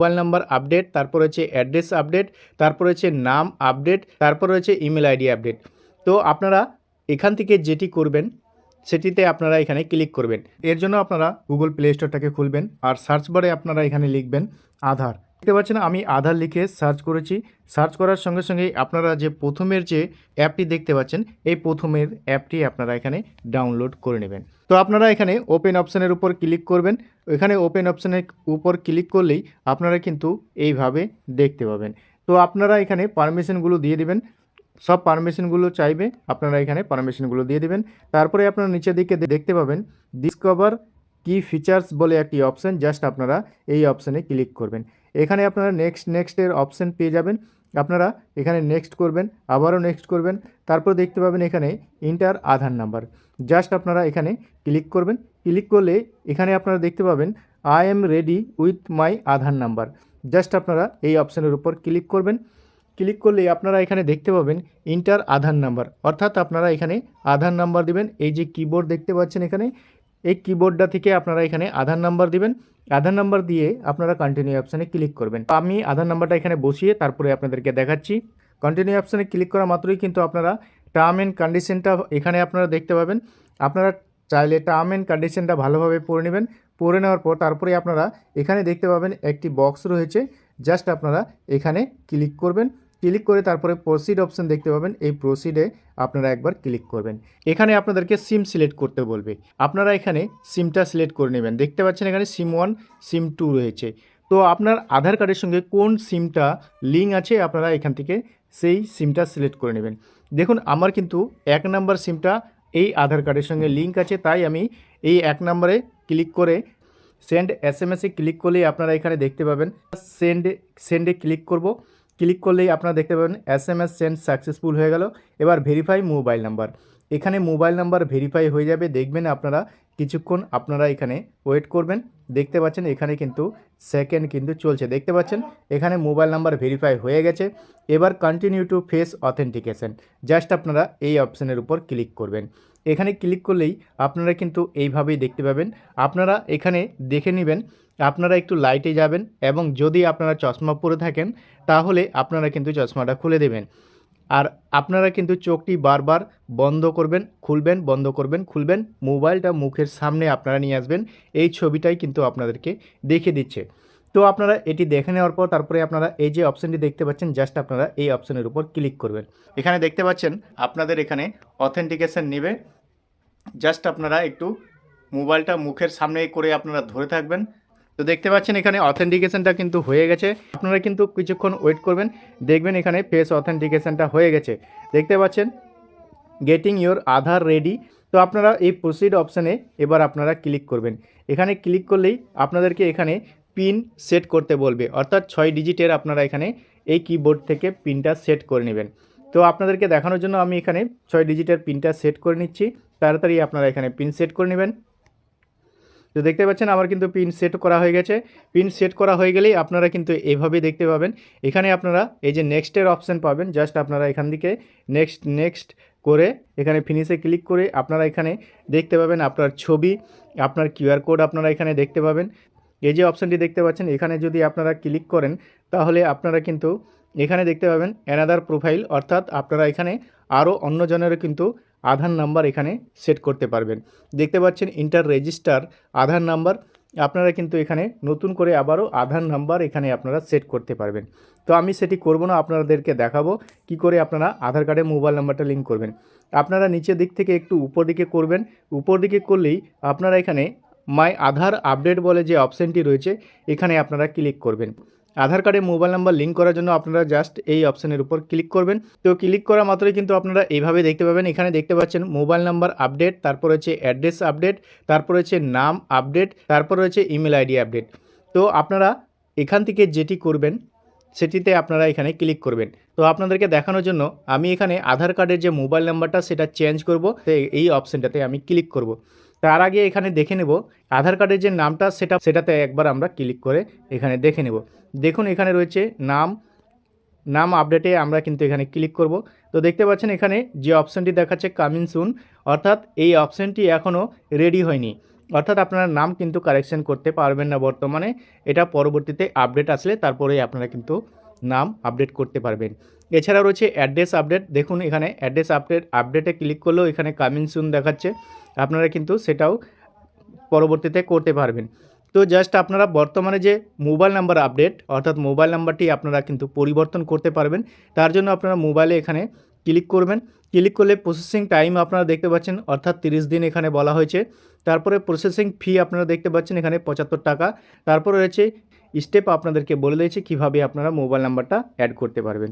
Mobile number update, তারপর হচ্ছে address update, তারপর হচ্ছে নাম আপডেট, তারপর রয়েছে ইমেল আইডি আপডেট। তো আপনারা এখান থেকে যেটি করবেন, সেটিতে আপনারা এখানে ক্লিক করবেন। এর জন্য আপনারা গুগল প্লে স্টোরটাকে খুলবেন আর সার্চ বারে আপনারা এখানে লিখবেন আধার। দেখতে পাচ্ছেন, আমি আধার লিখে সার্চ করেছি। সার্চ করার সঙ্গে সঙ্গে আপনারা যে প্রথমের যে অ্যাপটি দেখতে পাচ্ছেন, এই প্রথমের অ্যাপটি আপনারা এখানে ডাউনলোড করে নেবেন। তো আপনারা এখানে ওপেন অপশানের উপর ক্লিক করবেন। এখানে ওপেন অপশানের উপর ক্লিক করলেই আপনারা কিন্তু এইভাবে দেখতে পাবেন। তো আপনারা এখানে পারমিশনগুলো দিয়ে দিবেন। সব পারমিশনগুলো চাইবে, আপনারা এখানে পারমিশনগুলো দিয়ে দিবেন। তারপরে আপনারা নিচের দিকে দেখতে পাবেন ডিসকভার কি ফিচার্স বলে একটি অপশান জাস্ট আপনারা এই অপশানে ক্লিক করবেন। এখানে আপনারা নেক্সট নেক্সটের অপশান পেয়ে যাবেন। আপনারা এখানে নেক্সট করবেন, আবারও নেক্সট করবেন। তারপর দেখতে পাবেন এখানে ইন্টার আধার নাম্বার জাস্ট আপনারা এখানে ক্লিক করবেন। ক্লিক করলে এখানে আপনারা দেখতে পাবেন I am ready with my Aadhaar number just আপনারা এই অপশানের উপর ক্লিক করবেন। ক্লিক করলে আপনারা এখানে দেখতে পাবেন ইন্টার আধার নাম্বার অর্থাৎ আপনারা এখানে আধার নাম্বার দিবেন। এই যে কিবোর্ড দেখতে পাচ্ছেন এখানে এই কিবোর্ডটা থেকে আপনারা এখানে আধার নাম্বার দিবেন। আধার নাম্বার দিয়ে আপনারা কন্টিনিউ অপশানে ক্লিক করবেন। আমি আধার নাম্বারটা এখানে বসিয়ে তারপরে আপনাদেরকে দেখাচ্ছি। কন্টিনিউ অপশানে ক্লিক করা মাত্রই কিন্তু আপনারা টার্ম অ্যান্ড কন্ডিশনটা এখানে আপনারা দেখতে পাবেন। আপনারা চাইলে টার্ম অ্যান্ড কন্ডিশনটা ভালোভাবে পড়ে নেবেন। পড়ে নেওয়ার পর তারপরে আপনারা এখানে দেখতে পাবেন একটি বক্স রয়েছে। জাস্ট আপনারা এখানে ক্লিক করবেন। ক্লিক করে তারপরে প্রসিড অপশন দেখতে পাবেন। এই প্রসিডে আপনারা একবার ক্লিক করবেন। এখানে আপনাদেরকে সিম সিলেক্ট করতে বলবে। আপনারা এখানে সিমটা সিলেক্ট করে নেবেন। দেখতে পাচ্ছেন এখানে সিম ওয়ান সিম টু রয়েছে। তো আপনার আধার কার্ডের সঙ্গে কোন সিমটা লিঙ্ক আছে, আপনারা এখান থেকে সেই সিমটা সিলেক্ট করে নেবেন। দেখুন, আমার কিন্তু এক নাম্বার সিমটা এই আধার কার্ডের সঙ্গে লিঙ্ক আছে, তাই আমি এই এক নম্বরে ক্লিক করে সেন্ড এস এম এসে ক্লিক করলেই আপনারা এখানে দেখতে পাবেন। সেন্ড সেন্ডে ক্লিক করব। ক্লিক করলেই আপনারা দেখতে পাবেন S M S send successful হয়ে গেল। এবার ভেরিফাই মোবাইল নাম্বার। এখানে মোবাইল নাম্বার ভেরিফাই হয়ে যাবে। দেখবেন আপনারা কিছুক্ষণ আপনারা এখানে ওয়েট করবেন। দেখতে পাচ্ছেন এখানে কিন্তু সেকেন্ড কিন্তু চলছে। দেখতে পাচ্ছেন এখানে মোবাইল নাম্বার ভেরিফাই হয়ে গেছে। এবার continue to face authentication just আপনারা এই অপশানের উপর ক্লিক করবেন। এখানে ক্লিক করলেই আপনারা কিন্তু এইভাবেই দেখতে পাবেন। আপনারা এখানে দেখে নেবেন আপনারা একটু লাইটে যাবেন এবং যদি আপনারা চশমা পরে থাকেন, তাহলে আপনারা কিন্তু চশমাটা খুলে দেবেন। আর আপনারা কিন্তু চোখটি বারবার বন্ধ করবেন, খুলবেন, বন্ধ করবেন, খুলবেন, মোবাইলটা মুখের সামনে আপনারা নিয়ে আসবেন। এই ছবিটাই কিন্তু আপনাদেরকে দেখে দিচ্ছে। তো আপনারা এটি দেখে নেওয়ার পর তারপরে আপনারা এই যে অপশানটি দেখতে পাচ্ছেন জাস্ট আপনারা এই অপশানের উপর ক্লিক করবেন। এখানে দেখতে পাচ্ছেন, আপনাদের এখানে অথেন্টিকেশন নেবে। জাস্ট আপনারা একটু মোবাইলটা মুখের সামনে করে আপনারা ধরে থাকবেন। তো দেখতে পাচ্ছেন এখানে অথেন্টিকেশনটা কিন্তু হয়ে গেছে। আপনারা কিন্তু কিছুক্ষণ ওয়েট করবেন, দেখবেন এখানে ফেস অথেন্টিকেশনটা হয়ে গেছে। দেখতে পাচ্ছেন? গেটিং ইওর আধার রেডি তো আপনারা এই প্রসিড অপশানে এবার আপনারা ক্লিক করবেন। এখানে ক্লিক করলেই আপনাদেরকে এখানে পিন সেট করতে বলবে। অর্থাৎ ছয় ডিজিটের আপনারা এখানে এই কিবোর্ড থেকে পিনটা সেট করে নেবেন। তো আপনাদেরকে দেখানোর জন্য আমি এখানে ছয় ডিজিটের পিনটা সেট করে নিচ্ছি। তাড়াতাড়ি আপনারা এখানে পিন সেট করে নেবেন। তো দেখতে পাচ্ছেন আমার কিন্তু পিন সেট করা হয়ে গেছে। পিন সেট করা হয়ে গেলেই আপনারা কিন্তু এভাবে দেখতে পাবেন। এখানে আপনারা এই যে নেক্সটের অপশান পাবেন জাস্ট আপনারা এখান থেকে নেক্সট নেক্সট করে এখানে ফিনিশে ক্লিক করে আপনারা এখানে দেখতে পাবেন আপনার ছবি, আপনার কিউআর কোড আপনারা এখানে দেখতে পাবেন। এই যে অপশানটি দেখতে পাচ্ছেন, এখানে যদি আপনারা ক্লিক করেন, তাহলে আপনারা কিন্তু এখানে দেখতে পাবেন অ্যানাদার প্রোফাইল অর্থাৎ আপনারা এখানে আরও অন্যজনেরও কিন্তু আধার নাম্বার এখানে সেট করতে পারবেন। দেখতে পাচ্ছেন ইন্টার রেজিস্টার আধার নাম্বার। আপনারা কিন্তু এখানে নতুন করে আবারও আধার নাম্বার এখানে আপনারা সেট করতে পারবেন। তো আমি সেটি করব না, আপনাদেরকে দেখাবো কি করে আপনারা আধার কার্ডে মোবাইল নাম্বারটা লিঙ্ক করবেন। আপনারা নিচের দিক থেকে একটু উপর দিকে করবেন। উপর দিকে করলেই আপনারা এখানে মাই আধার আপডেট বলে যে অপশানটি রয়েছে, এখানে আপনারা ক্লিক করবেন। আধার কার্ডে মোবাইল নাম্বার লিঙ্ক করার জন্য আপনারা জাস্ট এই অপশানের উপর ক্লিক করবেন। তো ক্লিক করা মাত্রই কিন্তু আপনারা এইভাবে দেখতে পাবেন। এখানে দেখতে পাচ্ছেন মোবাইল নাম্বার আপডেট, তারপর হচ্ছে অ্যাড্রেস আপডেট, তারপর হচ্ছে নাম আপডেট, তারপর হচ্ছে ইমেল আইডি আপডেট। তো আপনারা এখান থেকে যেটি করবেন, সেটিতে আপনারা এখানে ক্লিক করবেন। তো আপনাদেরকে দেখানোর জন্য আমি এখানে আধার কার্ডের যে মোবাইল নাম্বারটা, সেটা চেঞ্জ করব। এই অপশানটাতে আমি ক্লিক করব। তার আগে এখানে দেখে নেব। আধার কার্ডের যে নামটা, সেটা, সেটাতে একবার আমরা ক্লিক করে এখানে দেখে নেব। দেখুন, এখানে রয়েছে নাম। নাম আপডেটে আমরা কিন্তু এখানে ক্লিক করব। তো দেখতে পাচ্ছেন, এখানে যে অপশানটি দেখাচ্ছে কামিং সুন অর্থাৎ এই অপশানটি এখনও রেডি হয়নি। অর্থাৎ আপনারা নাম কিন্তু কারেকশন করতে পারবেন না বর্তমানে। এটা পরবর্তীতে আপডেট আসলে তারপরে আপনারা কিন্তু নাম আপডেট করতে পারবেন। এছাড়া রয়েছে অ্যাড্রেস আপডেট দেখুন, এখানে অ্যাড্রেস আপডেট আপডেটে ক্লিক করলেও এখানে কামিং সুন দেখাচ্ছে। আপনারা কিন্তু সেটাও পরবর্তীতে করতে পারবেন। তো জাস্ট আপনারা বর্তমানে যে মোবাইল নাম্বার আপডেট অর্থাৎ মোবাইল নাম্বারটি আপনারা কিন্তু পরিবর্তন করতে পারবেন, তার জন্য আপনারা মোবাইলে এখানে ক্লিক করবেন। ক্লিক করলে প্রসেসিং টাইম আপনারা দেখতে পাচ্ছেন, অর্থাৎ তিরিশ দিন এখানে বলা হয়েছে। তারপরে প্রসেসিং ফি আপনারা দেখতে পাচ্ছেন এখানে পঁচাত্তর টাকা। তারপরে রয়েছে স্টেপ আপনাদেরকে বলে দিয়েছে কীভাবে আপনারা মোবাইল নাম্বারটা অ্যাড করতে পারবেন।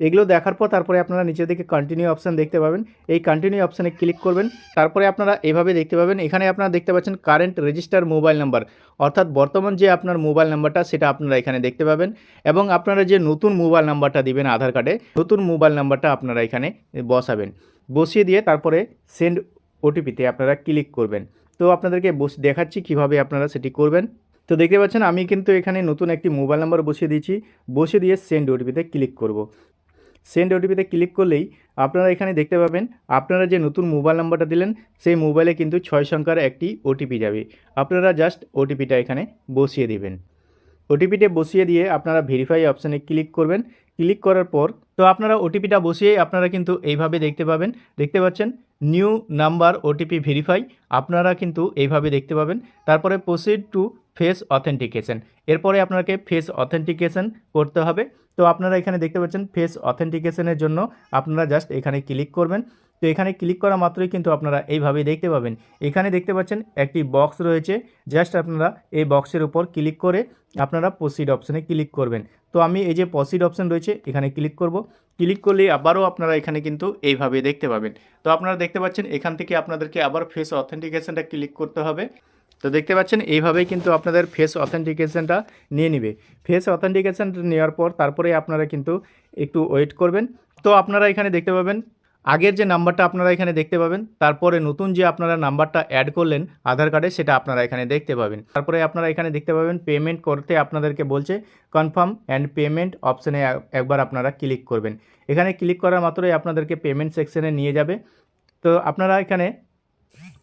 এগুলো দেখার পর তারপরে আপনারা নিচের দিকে কন্টিনিউ অপশান দেখতে পাবেন। এই কন্টিনিউ অপশানে ক্লিক করবেন। তারপরে আপনারা এভাবে দেখতে পাবেন। এখানে আপনারা দেখতে পাচ্ছেন কারেন্ট রেজিস্টার মোবাইল নাম্বার অর্থাৎ বর্তমান যে আপনার মোবাইল নাম্বারটা সেটা আপনারা এখানে দেখতে পাবেন। এবং আপনারা যে নতুন মোবাইল নাম্বারটা দিবেন আধার কার্ডে নতুন মোবাইল নাম্বারটা আপনারা এখানে বসাবেন। বসিয়ে দিয়ে তারপরে সেন্ড ওটিপিতে আপনারা ক্লিক করবেন। তো আপনাদেরকে বস, দেখাচ্ছি কীভাবে আপনারা সেটি করবেন। তো দেখতে পাচ্ছেন, আমি কিন্তু এখানে নতুন একটি মোবাইল নাম্বার বসিয়ে দিয়েছি। বসিয়ে দিয়ে সেন্ড ওটিপিতে ক্লিক করব। সেন্ড ওটিপিতে ক্লিক করলেই আপনারা এখানে দেখতে পাবেন, আপনারা যে নতুন মোবাইল নাম্বারটা দিলেন, সেই মোবাইলে কিন্তু ছয় সংখ্যার একটি ওটিপি যাবে। আপনারা জাস্ট ওটিপিটা এখানে বসিয়ে দেবেন। ওটিপিটা বসিয়ে দিয়ে আপনারা ভেরিফাই অপশানে ক্লিক করবেন। ক্লিক করার পর, তো আপনারা ওটিপিটা বসিয়ে আপনারা কিন্তু এইভাবে দেখতে পাবেন। দেখতে পাচ্ছেন নিউ নাম্বার ওটিপি ভেরিফাই আপনারা কিন্তু এইভাবে দেখতে পাবেন। তারপরে প্রসিড টু ফেস অথেন্টিকেশন এরপরে আপনাকে ফেস অথেন্টিকেশন করতে হবে। তো আপনারা এখানে দেখতে পাচ্ছেন ফেস অথেন্টিকেশনের জন্য আপনারা জাস্ট এখানে ক্লিক করবেন। তো এখানে ক্লিক করা মাত্রই কিন্তু আপনারা এইভাবে দেখতে পাবেন। এখানে দেখতে পাচ্ছেন একটি বক্স রয়েছে। জাস্ট আপনারা এই বক্সের উপর ক্লিক করে আপনারা প্রসিড অপশানে ক্লিক করবেন। তো আমি এই যে প্রসিড অপশান রয়েছে, এখানে ক্লিক করব। ক্লিক করলে আবারও আপনারা এখানে কিন্তু এইভাবে দেখতে পাবেন। তো আপনারা দেখতে পাচ্ছেন এখান থেকে আপনাদেরকে আবার ফেস অথেন্টিকেশনটা ক্লিক করতে হবে। তো দেখতে পাচ্ছেন এইভাবেই কিন্তু আপনাদের ফেস অথেন্টিকেশনটা নিয়ে নেবে। ফেস অথেন্টিকেশন নেওয়ার পর তারপরে আপনারা কিন্তু একটু ওয়েট করবেন। তো আপনারা এখানে দেখতে পাবেন আগের যে নাম্বারটা আপনারা এখানে দেখতে পাবেন, তারপরে নতুন যে আপনারা নাম্বারটা অ্যাড করলেন আধার কার্ডে সেটা আপনারা এখানে দেখতে পাবেন। তারপরে আপনারা এখানে দেখতে পাবেন পেমেন্ট করতে আপনাদেরকে বলছে কনফার্ম অ্যান্ড পেমেন্ট অপশানে একবার আপনারা ক্লিক করবেন। এখানে ক্লিক করার মাত্রই আপনাদেরকে পেমেন্ট সেকশনে নিয়ে যাবে। তো আপনারা এখানে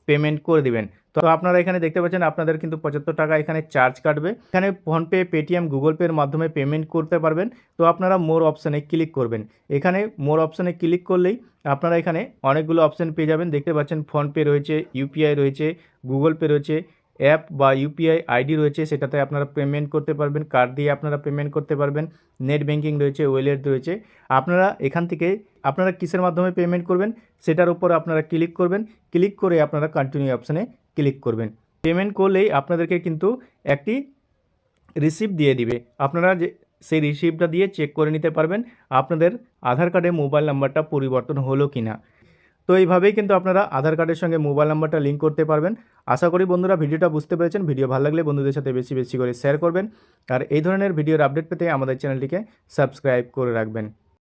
পেমেন্ট করে দিবেন। তো আপনারা এখানে দেখতে পাচ্ছেন আপনাদের কিন্তু পঁচাত্তর টাকা এখানে চার্জ কাটবে। এখানে ফোনপে পেটিএম গুগল পের মাধ্যমে পেমেন্ট করতে পারবেন। তো আপনারা মোর অপশানে ক্লিক করবেন। এখানে মোর অপশানে ক্লিক করলেই আপনারা এখানে অনেকগুলো অপশান পেয়ে যাবেন। দেখতে পাচ্ছেন ফোনপে রয়েছে ইউপিআই রয়েছে গুগল পে রয়েছে অ্যাপ বা ইউপিআই আইডি রয়েছে, সেটাতে আপনারা পেমেন্ট করতে পারবেন কার্ড দিয়ে আপনারা পেমেন্ট করতে পারবেন নেট ব্যাঙ্কিং রয়েছে ওয়েলেট রয়েছে। আপনারা এখান থেকে, আপনারা কিসের মাধ্যমে পেমেন্ট করবেন, সেটার উপর আপনারা ক্লিক করবেন ক্লিক করে আপনারা কন্টিনিউ অপশানে ক্লিক করবেন। পেমেন্ট করলেই আপনাদেরকে কিন্তু একটি রিসিপ্ট দিয়ে দিবে। আপনারা যে, সেই রিসিপ্টটা দিয়ে চেক করে নিতে পারবেন, আপনাদের আধার কার্ডে মোবাইল নাম্বারটা পরিবর্তন হলো কি না তো এইভাবেই কিন্তু আপনারা আধার কার্ডের সঙ্গে মোবাইল নাম্বারটা লিঙ্ক করতে পারবেন। আশা করি বন্ধুরা ভিডিওটা বুঝতে পেরেছেন। ভিডিও ভালো লাগলে বন্ধুদের সাথে বেশি বেশি করে শেয়ার করবেন। আর এই ধরনের ভিডিওর আপডেট পেতে আমাদের চ্যানেলটিকে সাবস্ক্রাইব করে রাখবেন।